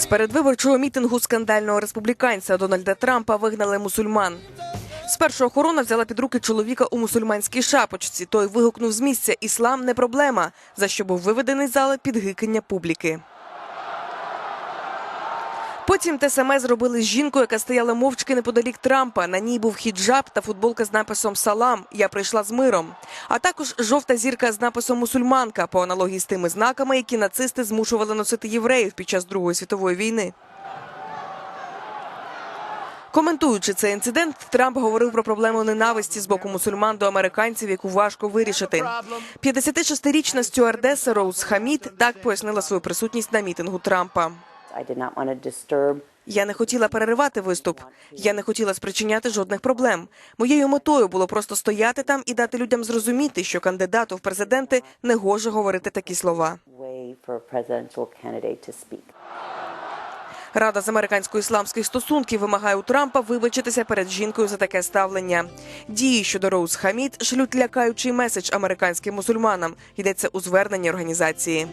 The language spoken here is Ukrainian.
З передвиборчого мітингу скандального республіканця Дональда Трампа вигнали мусульман. Спершу охорона взяла під руки чоловіка у мусульманській шапочці. Той вигукнув з місця Іслам не проблема, за що був виведений зали під гикання публіки. Потім те саме зробили з жінкою, яка стояла мовчки неподалік Трампа. На ній був хіджаб та футболка з написом Салам. Я прийшла з миром. А також жовта зірка з написом Мусульманка по аналогії з тими знаками, які нацисти змушували носити євреїв під час Другої світової війни. Коментуючи цей інцидент, Трамп говорив про проблему ненависті з боку мусульман до американців, яку важко вирішити. 56-річна стюардеса Роуз Хамід так пояснила свою присутність на мітингу Трампа. Я не хотіла переривати виступ. Я не хотіла спричиняти жодних проблем. Моєю метою було просто стояти там і дати людям зрозуміти, що кандидату в президенти не гоже говорити такі слова. Рада з американсько-ісламських стосунків вимагає у Трампа вибачитися перед жінкою за таке ставлення. Дії щодо Роуз Хамід шлють лякаючий меседж американським мусульманам. Йдеться у зверненні організації.